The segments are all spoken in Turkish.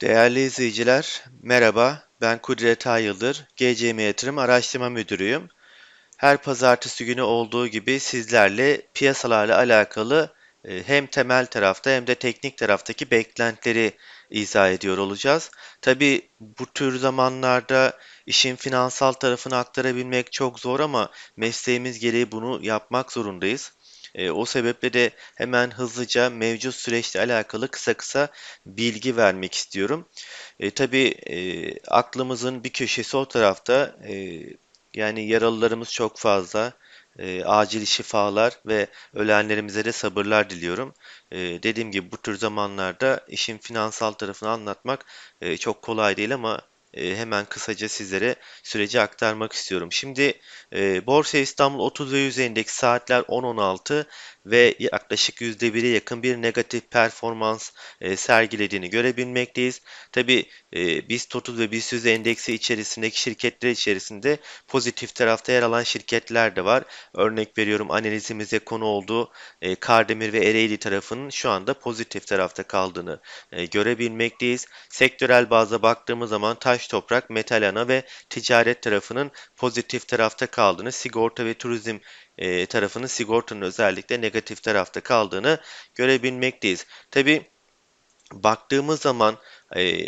Değerli izleyiciler, merhaba. Ben Kudret Ayıldır, GCM Yatırım Araştırma Müdürüyüm. Her pazartesi günü olduğu gibi sizlerle piyasalarla alakalı e, hem temel tarafta hem de teknik taraftaki beklentileri izah ediyor olacağız. Tabii bu tür zamanlarda işin finansal tarafını aktarabilmek çok zor ama mesleğimiz gereği bunu yapmak zorundayız. E, o sebeple de hemen hızlıca mevcut süreçle alakalı kısa kısa bilgi vermek istiyorum. E, tabii e, aklımızın bir köşesi o tarafta. E, yani yaralılarımız çok fazla. E, acil şifalar ve ölenlerimize de sabırlar diliyorum. E, dediğim gibi bu tür zamanlarda işin finansal tarafını anlatmak e, çok kolay değil ama e, hemen kısaca sizlere süreci aktarmak istiyorum. Şimdi e, Borsa İstanbul 30 ve 100 endeks saatler 10.16 ve yaklaşık %1'e yakın bir negatif performans e, sergilediğini görebilmekteyiz. Tabi e, BIST 30 ve BIST 100 endeksi içerisindeki şirketler içerisinde pozitif tarafta yer alan şirketler de var. Örnek veriyorum analizimize konu olduğu e, Kardemir ve Ereğli tarafının şu anda pozitif tarafta kaldığını görebilmekteyiz. Sektörel bazda baktığımız zaman taş toprak, metal ana ve ticaret tarafının pozitif tarafta kaldığını, sigorta ve turizm e, tarafının sigortanın özellikle negatif tarafta kaldığını görebilmekteyiz. Tabi baktığımız zaman e,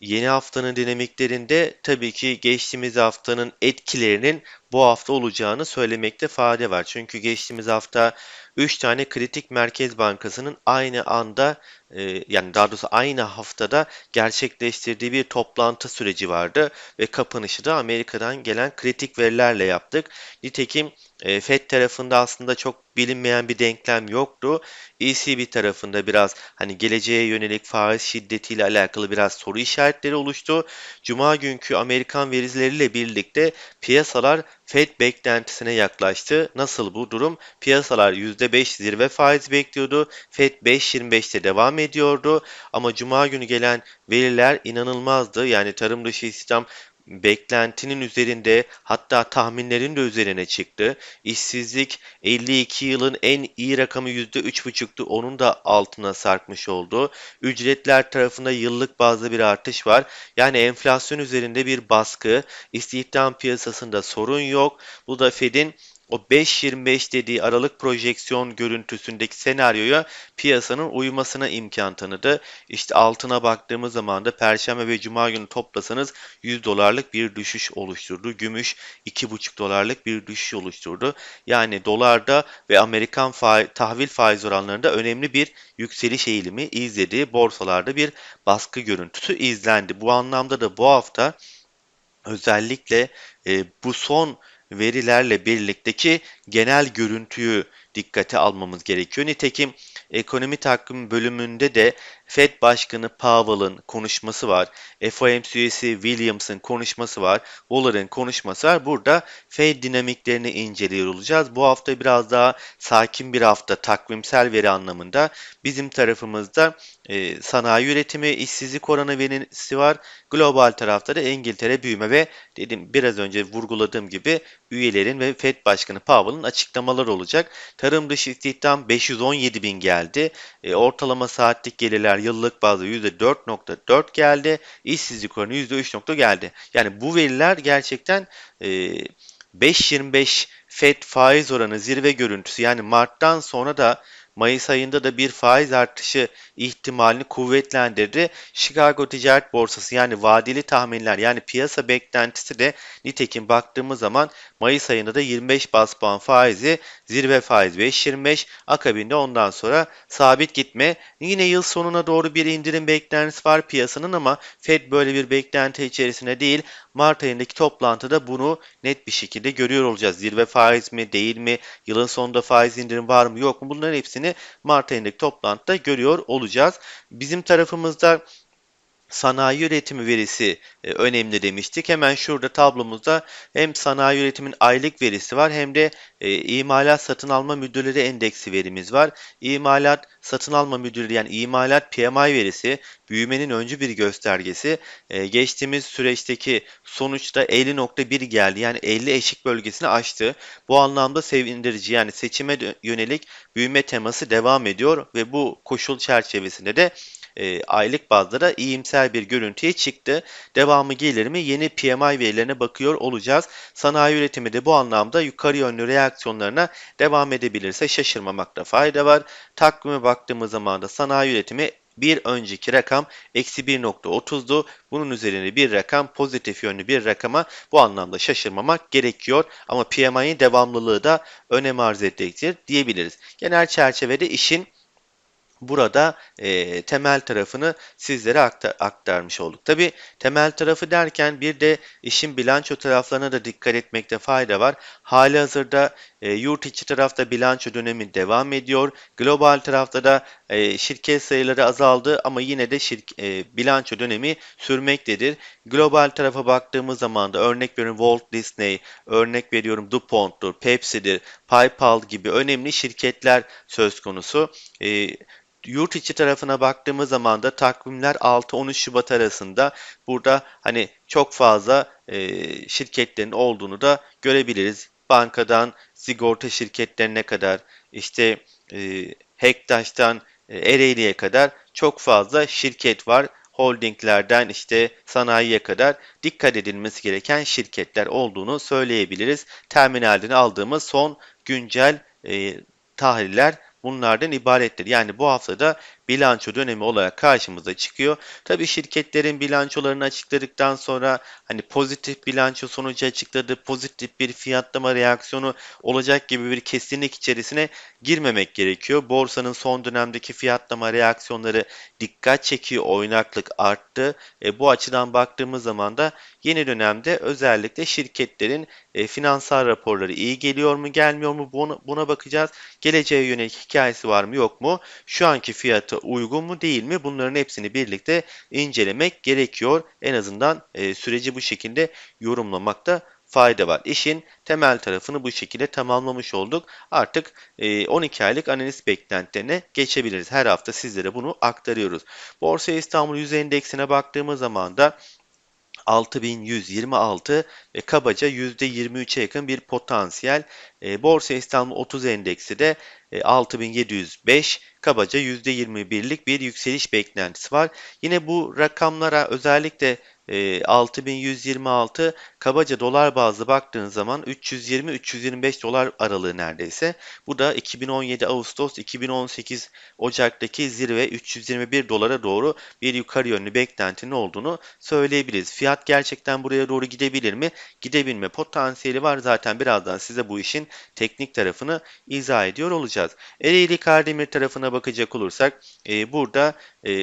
yeni haftanın dinamiklerinde tabii ki geçtiğimiz haftanın etkilerinin bu hafta olacağını söylemekte fayda var. Çünkü geçtiğimiz hafta 3 tane kritik merkez bankasının aynı anda e, yani daha doğrusu aynı haftada gerçekleştirdiği bir toplantı süreci vardı ve kapanışı da Amerika'dan gelen kritik verilerle yaptık. Nitekim e, Fed tarafında aslında çok bilinmeyen bir denklem yoktu. ECB tarafında biraz hani geleceğe yönelik faiz şiddetiyle alakalı biraz soru işaretleri oluştu. Cuma günkü Amerikan verileriyle birlikte piyasalar Fed beklentisine yaklaştı. Nasıl bu durum? Piyasalar %5 zirve faiz bekliyordu. Fed 5.25'te devam ediyordu. Ama cuma günü gelen veriler inanılmazdı. Yani tarım dışı istihdam beklentinin üzerinde hatta tahminlerin de üzerine çıktı. İşsizlik 52 yılın en iyi rakamı %3,5'tu. Onun da altına sarkmış oldu. Ücretler tarafında yıllık bazda bir artış var. Yani enflasyon üzerinde bir baskı. İstihdam piyasasında sorun yok. Bu da Fed'in o 5.25 dediği aralık projeksiyon görüntüsündeki senaryoya piyasanın uymasına imkan tanıdı. İşte altına baktığımız zaman da Perşembe ve Cuma günü toplasanız 100 dolarlık bir düşüş oluşturdu. Gümüş 2,5 dolarlık bir düşüş oluşturdu. Yani dolarda ve Amerikan fa tahvil faiz oranlarında önemli bir yükseliş eğilimi izledi. Borsalarda bir baskı görüntüsü izlendi. Bu anlamda da bu hafta özellikle e, bu son verilerle birlikteki genel görüntüyü dikkate almamız gerekiyor. Nitekim ekonomi takvim bölümünde de Fed Başkanı Powell'ın konuşması var. FOMC üyesi Williams'ın konuşması var. Waller'ın konuşması var. Burada Fed dinamiklerini inceliyor olacağız. Bu hafta biraz daha sakin bir hafta takvimsel veri anlamında. Bizim tarafımızda e, sanayi üretimi, işsizlik oranı verisi var. Global tarafta da İngiltere büyüme ve dedim biraz önce vurguladığım gibi üyelerin ve Fed Başkanı Powell'ın açıklamaları olacak. Tarım dışı istihdam 517 bin geldi. E, ortalama saatlik gelirler yıllık bazda %4.4 geldi. İşsizlik oranı %3. geldi. Yani bu veriler gerçekten e, 5.25 FED faiz oranı zirve görüntüsü yani Mart'tan sonra da Mayıs ayında da bir faiz artışı ihtimalini kuvvetlendirdi. Chicago Ticaret Borsası yani vadeli tahminler yani piyasa beklentisi de nitekim baktığımız zaman Mayıs ayında da 25 bas puan faizi zirve faiz 5.25 akabinde ondan sonra sabit gitme. Yine yıl sonuna doğru bir indirim beklentisi var piyasanın ama Fed böyle bir beklenti içerisinde değil. Mart ayındaki toplantıda bunu net bir şekilde görüyor olacağız. Zirve faiz mi değil mi? Yılın sonunda faiz indirim var mı yok mu? Bunların hepsini Mart ayındaki toplantıda görüyor olacağız. Bizim tarafımızda sanayi üretimi verisi e, önemli demiştik. Hemen şurada tablomuzda hem sanayi üretimin aylık verisi var hem de e, imalat satın alma müdürleri endeksi verimiz var. İmalat satın alma müdürleri yani imalat PMI verisi büyümenin öncü bir göstergesi. E, geçtiğimiz süreçteki sonuçta 50.1 geldi. Yani 50 eşik bölgesini aştı. Bu anlamda sevindirici yani seçime yönelik büyüme teması devam ediyor ve bu koşul çerçevesinde de e, aylık bazda da iyimser bir görüntüye çıktı. Devamı gelir mi? Yeni PMI verilerine bakıyor olacağız. Sanayi üretimi de bu anlamda yukarı yönlü reaksiyonlarına devam edebilirse şaşırmamakta fayda var. Takvime baktığımız zaman da sanayi üretimi bir önceki rakam eksi 1.30'du. Bunun üzerine bir rakam pozitif yönlü bir rakama bu anlamda şaşırmamak gerekiyor. Ama PMI'nin devamlılığı da önem arz edecektir diyebiliriz. Genel çerçevede işin burada e, temel tarafını sizlere aktar, aktarmış olduk. Tabi temel tarafı derken bir de işin bilanço taraflarına da dikkat etmekte fayda var. Hali hazırda e, yurt içi tarafta bilanço dönemi devam ediyor. Global tarafta da e, şirket sayıları azaldı ama yine de şirk, e, bilanço dönemi sürmektedir. Global tarafa baktığımız zaman da örnek veriyorum Walt Disney, örnek veriyorum DuPont'tur, Pepsi'dir, PayPal gibi önemli şirketler söz konusu. E, Yurt içi tarafına baktığımız zaman da takvimler 6-13 Şubat arasında burada hani çok fazla e, şirketlerin olduğunu da görebiliriz. Bankadan sigorta şirketlerine kadar işte e, Hektaş'tan e, Ereğli'ye kadar çok fazla şirket var. Holdinglerden işte sanayiye kadar dikkat edilmesi gereken şirketler olduğunu söyleyebiliriz. Terminalden aldığımız son güncel e, tahliller bunlardan ibarettir. Yani bu haftada bilanço dönemi olarak karşımıza çıkıyor. Tabi şirketlerin bilançolarını açıkladıktan sonra hani pozitif bilanço sonucu açıkladı, pozitif bir fiyatlama reaksiyonu olacak gibi bir kesinlik içerisine girmemek gerekiyor. Borsanın son dönemdeki fiyatlama reaksiyonları dikkat çekiyor, oynaklık arttı. E, bu açıdan baktığımız zaman da yeni dönemde özellikle şirketlerin e, finansal raporları iyi geliyor mu, gelmiyor mu buna, buna bakacağız. Geleceğe yönelik hikayesi var mı, yok mu? Şu anki fiyatı uygun mu değil mi? Bunların hepsini birlikte incelemek gerekiyor. En azından e, süreci bu şekilde yorumlamakta fayda var. İşin temel tarafını bu şekilde tamamlamış olduk. Artık 12 e, aylık analiz beklentilerine geçebiliriz. Her hafta sizlere bunu aktarıyoruz. Borsa İstanbul Yüz Endeksine baktığımız zaman da 6126 ve kabaca %23'e yakın bir potansiyel. E, Borsa İstanbul 30 endeksi de e, 6705 kabaca %21'lik bir yükseliş beklentisi var. Yine bu rakamlara özellikle 6126 kabaca dolar bazlı baktığınız zaman 320-325 dolar aralığı neredeyse. Bu da 2017 Ağustos 2018 Ocak'taki zirve 321 dolara doğru bir yukarı yönlü beklentinin olduğunu söyleyebiliriz. Fiyat gerçekten buraya doğru gidebilir mi? Gidebilme potansiyeli var. Zaten birazdan size bu işin teknik tarafını izah ediyor olacağız. Ereğli Kardemir tarafına bakacak olursak burada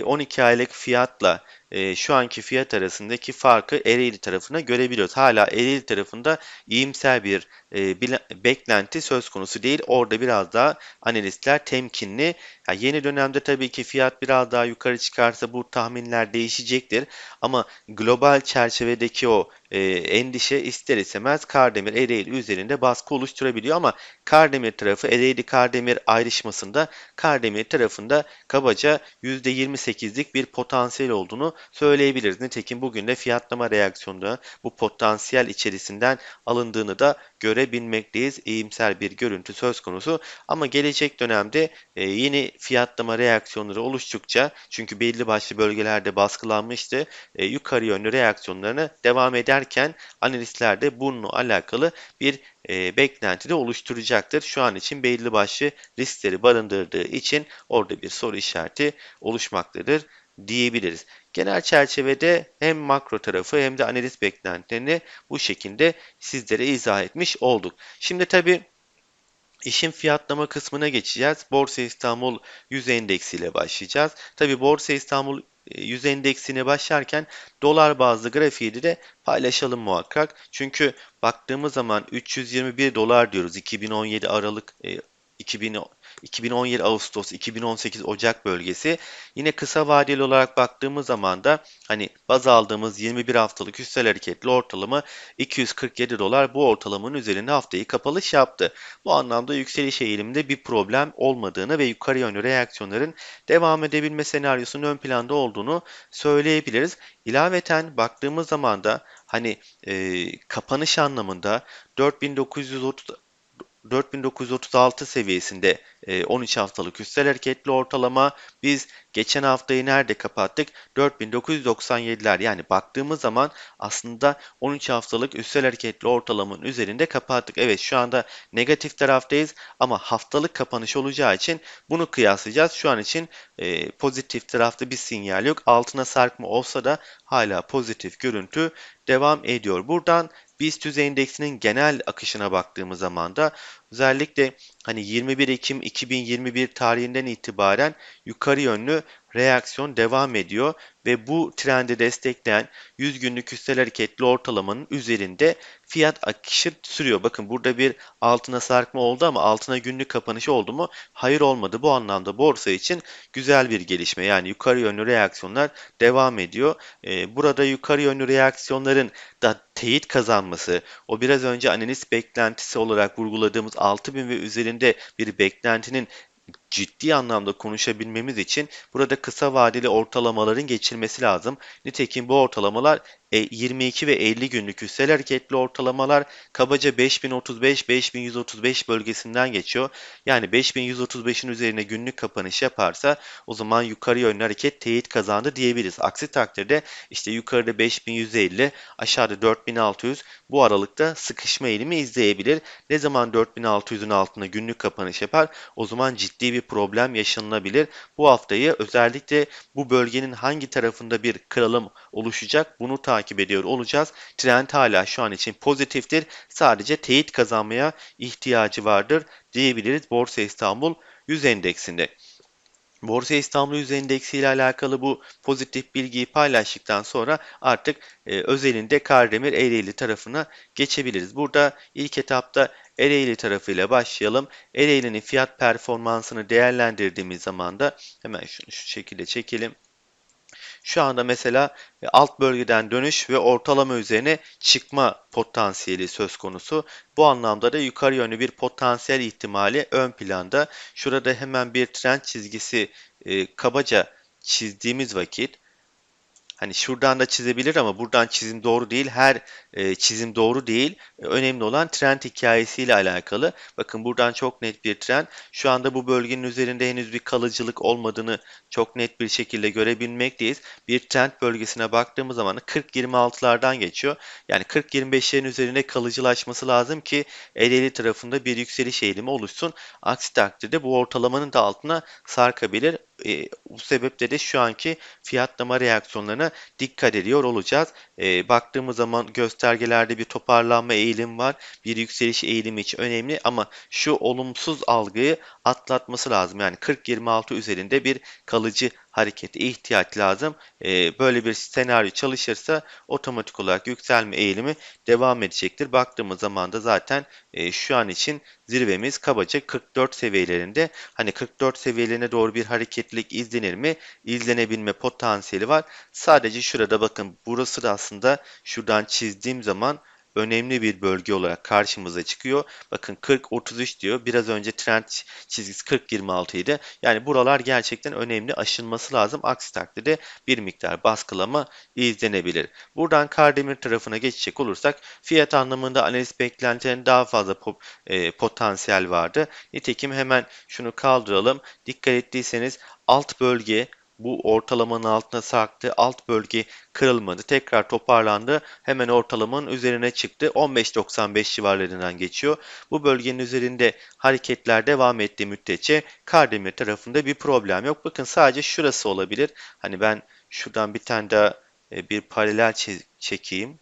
12 aylık fiyatla e, şu anki fiyat arasındaki farkı Ereğli tarafına görebiliyoruz. Hala Ereğli tarafında iyimser bir e, beklenti söz konusu değil. Orada biraz daha analistler temkinli. Yani yeni dönemde tabii ki fiyat biraz daha yukarı çıkarsa bu tahminler değişecektir. Ama global çerçevedeki o e, endişe ister istemez Kardemir Ereğli üzerinde baskı oluşturabiliyor ama Kardemir tarafı Ereğli Kardemir ayrışmasında Kardemir tarafında kabaca %28'lik bir potansiyel olduğunu söyleyebiliriz. Nitekim bugün de fiyatlama reaksiyonunda bu potansiyel içerisinden alındığını da görebilmekteyiz. İyimser bir görüntü söz konusu ama gelecek dönemde e, yeni fiyatlama reaksiyonları oluştukça çünkü belli başlı bölgelerde baskılanmıştı e, yukarı yönlü reaksiyonlarını devam ederken analistler bununla alakalı bir e, beklenti de oluşturacaktır. Şu an için belli başlı riskleri barındırdığı için orada bir soru işareti oluşmaktadır diyebiliriz. Genel çerçevede hem makro tarafı hem de analiz beklentilerini bu şekilde sizlere izah etmiş olduk. Şimdi tabi İşin fiyatlama kısmına geçeceğiz. Borsa İstanbul 100 endeksiyle başlayacağız. Tabi Borsa İstanbul 100 e, endeksine başlarken dolar bazlı grafiği de paylaşalım muhakkak. Çünkü baktığımız zaman 321 dolar diyoruz 2017 Aralık 2000 e, 2017 Ağustos, 2018 Ocak bölgesi. Yine kısa vadeli olarak baktığımız zaman da hani baz aldığımız 21 haftalık üstel hareketli ortalama 247 dolar bu ortalamanın üzerinde haftayı kapalış yaptı. Bu anlamda yükseliş eğiliminde bir problem olmadığını ve yukarı yönlü reaksiyonların devam edebilme senaryosunun ön planda olduğunu söyleyebiliriz. İlaveten baktığımız zaman da hani e, kapanış anlamında 4930 4936 seviyesinde 13 haftalık üstel hareketli ortalama. Biz geçen haftayı nerede kapattık? 4997'ler yani baktığımız zaman aslında 13 haftalık üstel hareketli ortalamanın üzerinde kapattık. Evet şu anda negatif taraftayız ama haftalık kapanış olacağı için bunu kıyaslayacağız. Şu an için e, pozitif tarafta bir sinyal yok. Altına sarkma olsa da hala pozitif görüntü devam ediyor. Buradan BIST endeksinin genel akışına baktığımız zaman da özellikle hani 21 Ekim 2021 tarihinden itibaren yukarı yönlü reaksiyon devam ediyor ve bu trendi destekleyen 100 günlük üstel hareketli ortalamanın üzerinde fiyat akışı sürüyor. Bakın burada bir altına sarkma oldu ama altına günlük kapanışı oldu mu? Hayır olmadı. Bu anlamda borsa için güzel bir gelişme. Yani yukarı yönlü reaksiyonlar devam ediyor. Ee, burada yukarı yönlü reaksiyonların da teyit kazanması, o biraz önce analiz beklentisi olarak vurguladığımız 6000 ve üzerinde bir beklentinin ciddi anlamda konuşabilmemiz için burada kısa vadeli ortalamaların geçilmesi lazım. Nitekim bu ortalamalar 22 e, ve 50 günlük üstel hareketli ortalamalar kabaca 5035-5135 bölgesinden geçiyor. Yani 5135'in üzerine günlük kapanış yaparsa o zaman yukarı yönlü hareket teyit kazandı diyebiliriz. Aksi takdirde işte yukarıda 5150, aşağıda 4600 bu aralıkta sıkışma eğilimi izleyebilir. Ne zaman 4600'ün altında günlük kapanış yapar o zaman ciddi bir problem yaşanılabilir. Bu haftayı özellikle bu bölgenin hangi tarafında bir kırılım oluşacak bunu takip ediyor olacağız. Trend hala şu an için pozitiftir. Sadece teyit kazanmaya ihtiyacı vardır diyebiliriz Borsa İstanbul 100 endeksinde. Borsa İstanbul Yüz Endeksi ile alakalı bu pozitif bilgiyi paylaştıktan sonra artık e, özelinde Kardemir Ereğli tarafına geçebiliriz. Burada ilk etapta Ereğli tarafıyla başlayalım. Ereğli'nin fiyat performansını değerlendirdiğimiz zaman da hemen şunu şu şekilde çekelim. Şu anda mesela e, alt bölgeden dönüş ve ortalama üzerine çıkma potansiyeli söz konusu. Bu anlamda da yukarı yönlü bir potansiyel ihtimali ön planda. Şurada hemen bir trend çizgisi e, kabaca çizdiğimiz vakit Hani şuradan da çizebilir ama buradan çizim doğru değil. Her e, çizim doğru değil. E, önemli olan trend hikayesiyle alakalı. Bakın buradan çok net bir trend. Şu anda bu bölgenin üzerinde henüz bir kalıcılık olmadığını çok net bir şekilde görebilmekteyiz. Bir trend bölgesine baktığımız zaman 40-26'lardan geçiyor. Yani 40-25'lerin üzerinde kalıcılaşması lazım ki el tarafında bir yükseliş eğilimi oluşsun. Aksi takdirde bu ortalamanın da altına sarkabilir. E, bu sebeple de şu anki fiyatlama reaksiyonlarına dikkat ediyor olacağız. E, baktığımız zaman göstergelerde bir toparlanma eğilim var. Bir yükseliş eğilimi için önemli ama şu olumsuz algıyı atlatması lazım. Yani 40-26 üzerinde bir kalıcı harekete ihtiyaç lazım. E, böyle bir senaryo çalışırsa otomatik olarak yükselme eğilimi devam edecektir. Baktığımız zaman da zaten e, şu an için zirvemiz kabaca 44 seviyelerinde. Hani 44 seviyelerine doğru bir hareketlilik izlenir mi? İzlenebilme potansiyeli var. Sadece şurada bakın burası da aslında şuradan çizdiğim zaman önemli bir bölge olarak karşımıza çıkıyor. Bakın 40-33 diyor. Biraz önce trend çizgisi 40-26 idi. Yani buralar gerçekten önemli aşılması lazım. Aksi takdirde bir miktar baskılama izlenebilir. Buradan Kardemir tarafına geçecek olursak fiyat anlamında analiz beklentilerinin daha fazla e, potansiyel vardı. Nitekim hemen şunu kaldıralım. Dikkat ettiyseniz alt bölge bu ortalamanın altına sarktı. Alt bölge kırılmadı. Tekrar toparlandı. Hemen ortalamanın üzerine çıktı. 15.95 civarlarından geçiyor. Bu bölgenin üzerinde hareketler devam ettiği müddetçe Kardemir tarafında bir problem yok. Bakın sadece şurası olabilir. Hani ben şuradan bir tane daha e, bir paralel çekeyim.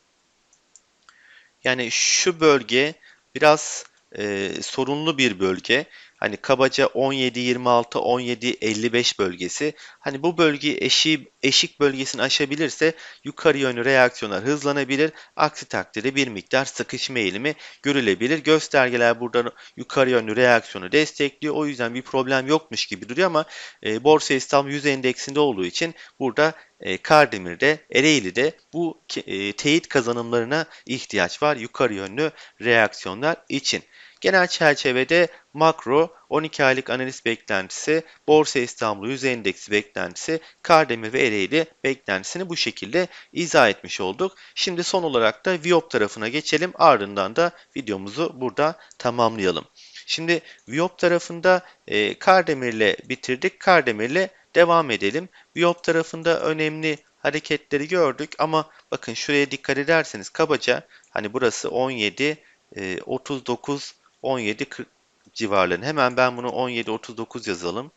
Yani şu bölge biraz e, sorunlu bir bölge. Hani kabaca 17-26, 17-55 bölgesi. Hani bu bölge eşi, eşik bölgesini aşabilirse yukarı yönlü reaksiyonlar hızlanabilir. Aksi takdirde bir miktar sıkışma eğilimi görülebilir. Göstergeler burada yukarı yönlü reaksiyonu destekliyor. O yüzden bir problem yokmuş gibi duruyor ama e, Borsa İstanbul 100 endeksinde olduğu için burada e, Kardemir'de, Ereğli'de bu e, teyit kazanımlarına ihtiyaç var yukarı yönlü reaksiyonlar için. Genel çerçevede makro 12 aylık analiz beklentisi, Borsa İstanbul yüz endeksi beklentisi, Kardemir ve Ereğli beklentisini bu şekilde izah etmiş olduk. Şimdi son olarak da Viop tarafına geçelim. Ardından da videomuzu burada tamamlayalım. Şimdi Viyop tarafında e, Kardemir'le bitirdik. Kardemir'le devam edelim. Viyop tarafında önemli hareketleri gördük ama bakın şuraya dikkat ederseniz kabaca hani burası 17, e, 39, 17, 40 civarlarında. Hemen ben bunu 17, 39 yazalım.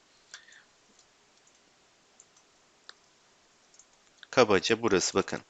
Kabaca burası bakın.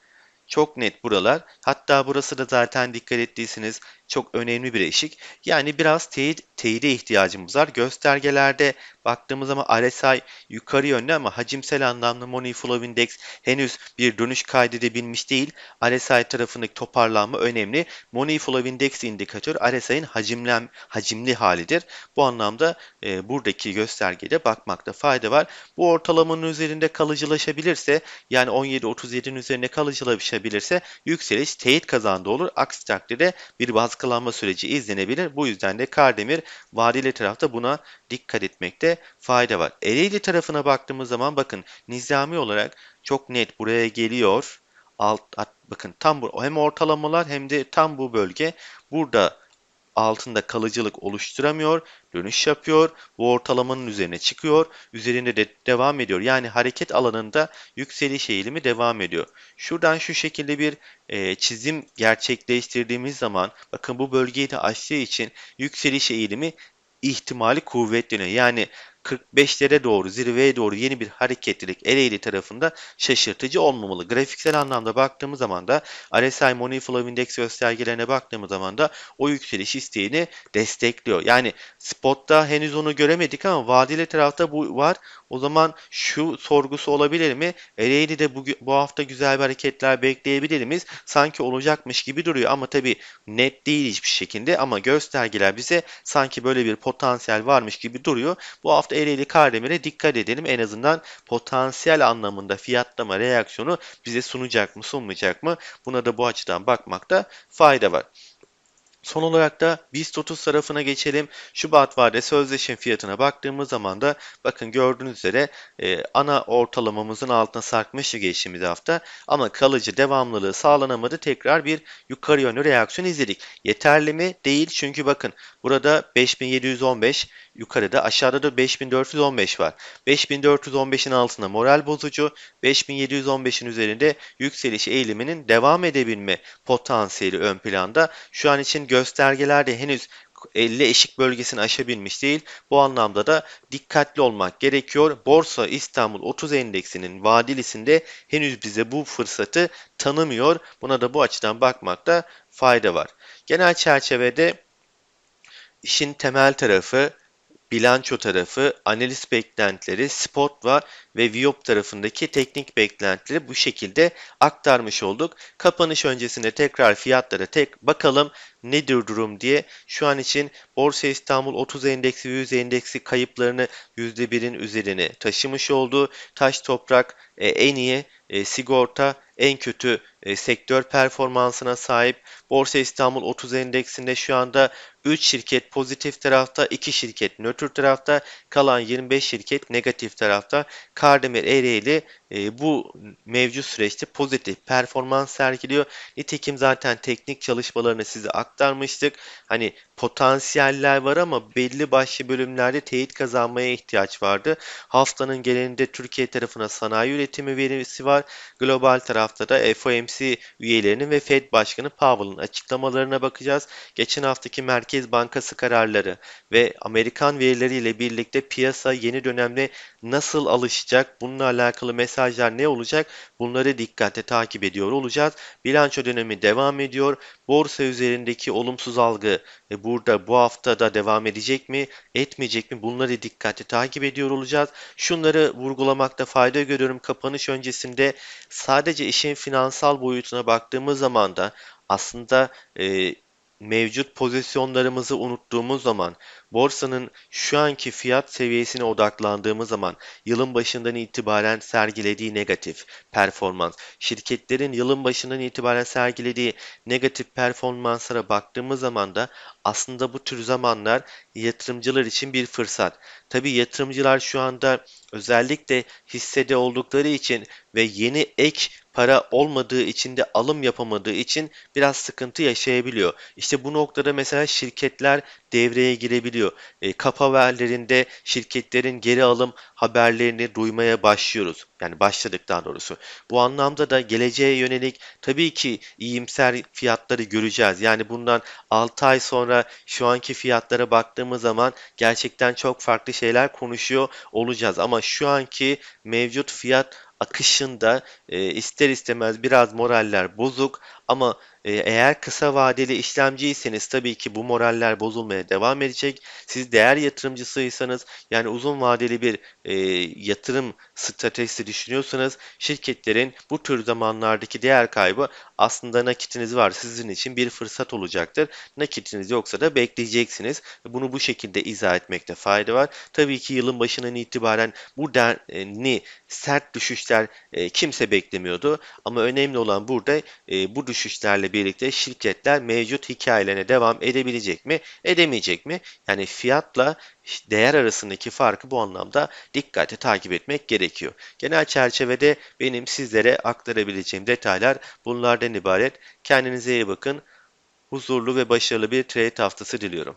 Çok net buralar. Hatta burası da zaten dikkat ettiyseniz çok önemli bir eşik. Yani biraz teyit, teyide ihtiyacımız var. Göstergelerde baktığımız zaman RSI yukarı yönlü ama hacimsel anlamda Money Flow Index henüz bir dönüş kaydedebilmiş değil. RSI tarafındaki toparlanma önemli. Money Flow Index indikatör RSI'nin hacimlen, hacimli halidir. Bu anlamda e, buradaki göstergede bakmakta fayda var. Bu ortalamanın üzerinde kalıcılaşabilirse yani 17-37'nin üzerine kalıcılaşabilirse yükseliş teyit kazandı olur. Aksi takdirde bir baskılanma süreci izlenebilir. Bu yüzden de Kardemir vadeli tarafta buna dikkat etmekte fayda var. Ereğli tarafına baktığımız zaman bakın nizami olarak çok net buraya geliyor. Alt, bakın tam bu hem ortalamalar hem de tam bu bölge burada altında kalıcılık oluşturamıyor, dönüş yapıyor, bu ortalamanın üzerine çıkıyor, üzerinde de devam ediyor. Yani hareket alanında yükseliş eğilimi devam ediyor. Şuradan şu şekilde bir e, çizim gerçekleştirdiğimiz zaman bakın bu bölgeyi de aştığı için yükseliş eğilimi ihtimali kuvvetleniyor. Yani 45'lere doğru, zirveye doğru yeni bir hareketlilik Ereğli tarafında şaşırtıcı olmamalı. Grafiksel anlamda baktığımız zaman da RSI Money Flow Index göstergelerine baktığımız zaman da o yükseliş isteğini destekliyor. Yani spotta henüz onu göremedik ama vadeli tarafta bu var. O zaman şu sorgusu olabilir mi? Ereğli'de bu, bu hafta güzel bir hareketler bekleyebilir miyiz? Sanki olacakmış gibi duruyor ama tabii net değil hiçbir şekilde ama göstergeler bize sanki böyle bir potansiyel varmış gibi duruyor. Bu hafta Ereğli Kardemir'e dikkat edelim. En azından potansiyel anlamında fiyatlama reaksiyonu bize sunacak mı sunmayacak mı? Buna da bu açıdan bakmakta fayda var. Son olarak da BIST 30 tarafına geçelim. Şubat vade sözleşme fiyatına baktığımız zaman da bakın gördüğünüz üzere e, ana ortalamamızın altına sarkmıştı geçtiğimiz hafta ama kalıcı devamlılığı sağlanamadı. Tekrar bir yukarı yönlü reaksiyon izledik. Yeterli mi? Değil çünkü bakın burada 5715 yukarıda aşağıda da 5415 var. 5415'in altında moral bozucu, 5715'in üzerinde yükseliş eğiliminin devam edebilme potansiyeli ön planda. Şu an için göstergelerde henüz 50 eşik bölgesini aşabilmiş değil. Bu anlamda da dikkatli olmak gerekiyor. Borsa İstanbul 30 endeksinin vadilisinde henüz bize bu fırsatı tanımıyor. Buna da bu açıdan bakmakta fayda var. Genel çerçevede işin temel tarafı bilanço tarafı, analiz beklentileri, spot ve Viop tarafındaki teknik beklentileri bu şekilde aktarmış olduk. Kapanış öncesinde tekrar fiyatlara tek bakalım nedir durum diye. Şu an için Borsa İstanbul 30 endeksi ve 100 endeksi kayıplarını %1'in üzerine taşımış oldu. Taş toprak e, en iyi e, sigorta en kötü e, sektör performansına sahip. Borsa İstanbul 30 endeksinde şu anda 3 şirket pozitif tarafta, 2 şirket nötr tarafta, kalan 25 şirket negatif tarafta. Kardemir Ereğli e, bu mevcut süreçte pozitif performans sergiliyor. Nitekim zaten teknik çalışmalarını size aktarmıştık. Hani potansiyeller var ama belli başlı bölümlerde teyit kazanmaya ihtiyaç vardı. Haftanın genelinde Türkiye tarafına sanayi üretimi verisi var. Global tarafta da FOMC üyelerinin ve Fed Başkanı Powell'ın açıklamalarına bakacağız. Geçen haftaki Merkez Bankası kararları ve Amerikan verileriyle birlikte piyasa yeni dönemde nasıl alışacak? Bununla alakalı mesajlar ne olacak? Bunları dikkatle takip ediyor olacağız. Bilanço dönemi devam ediyor. Borsa üzerindeki olumsuz algı e, burada bu hafta da devam edecek mi, etmeyecek mi? Bunları dikkatli takip ediyor olacağız. Şunları vurgulamakta fayda görüyorum. Kapanış öncesinde sadece işin finansal boyutuna baktığımız zaman da aslında e, mevcut pozisyonlarımızı unuttuğumuz zaman, borsanın şu anki fiyat seviyesine odaklandığımız zaman yılın başından itibaren sergilediği negatif performans, şirketlerin yılın başından itibaren sergilediği negatif performanslara baktığımız zaman da aslında bu tür zamanlar yatırımcılar için bir fırsat. Tabii yatırımcılar şu anda özellikle hissede oldukları için ve yeni ek para olmadığı için de alım yapamadığı için biraz sıkıntı yaşayabiliyor. İşte bu noktada mesela şirketler devreye girebiliyor. E, kap haberlerinde şirketlerin geri alım haberlerini duymaya başlıyoruz. Yani başladık daha doğrusu. Bu anlamda da geleceğe yönelik tabii ki iyimser fiyatları göreceğiz. Yani bundan 6 ay sonra şu anki fiyatlara baktığımız zaman gerçekten çok farklı şeyler konuşuyor olacağız. Ama şu anki mevcut fiyat akışında ister istemez biraz moraller bozuk ama e, eğer kısa vadeli işlemciyseniz tabii ki bu moraller bozulmaya devam edecek. Siz değer yatırımcısıysanız yani uzun vadeli bir e, yatırım stratejisi düşünüyorsanız şirketlerin bu tür zamanlardaki değer kaybı aslında nakitiniz var sizin için bir fırsat olacaktır. Nakitiniz yoksa da bekleyeceksiniz. Bunu bu şekilde izah etmekte fayda var. Tabii ki yılın başından itibaren bu denli sert düşüşler e, kimse beklemiyordu. Ama önemli olan burada e, bu düşüşlerle birlikte şirketler mevcut hikayelerine devam edebilecek mi, edemeyecek mi? Yani fiyatla değer arasındaki farkı bu anlamda dikkate takip etmek gerekiyor. Genel çerçevede benim sizlere aktarabileceğim detaylar bunlardan ibaret. Kendinize iyi bakın. Huzurlu ve başarılı bir trade haftası diliyorum.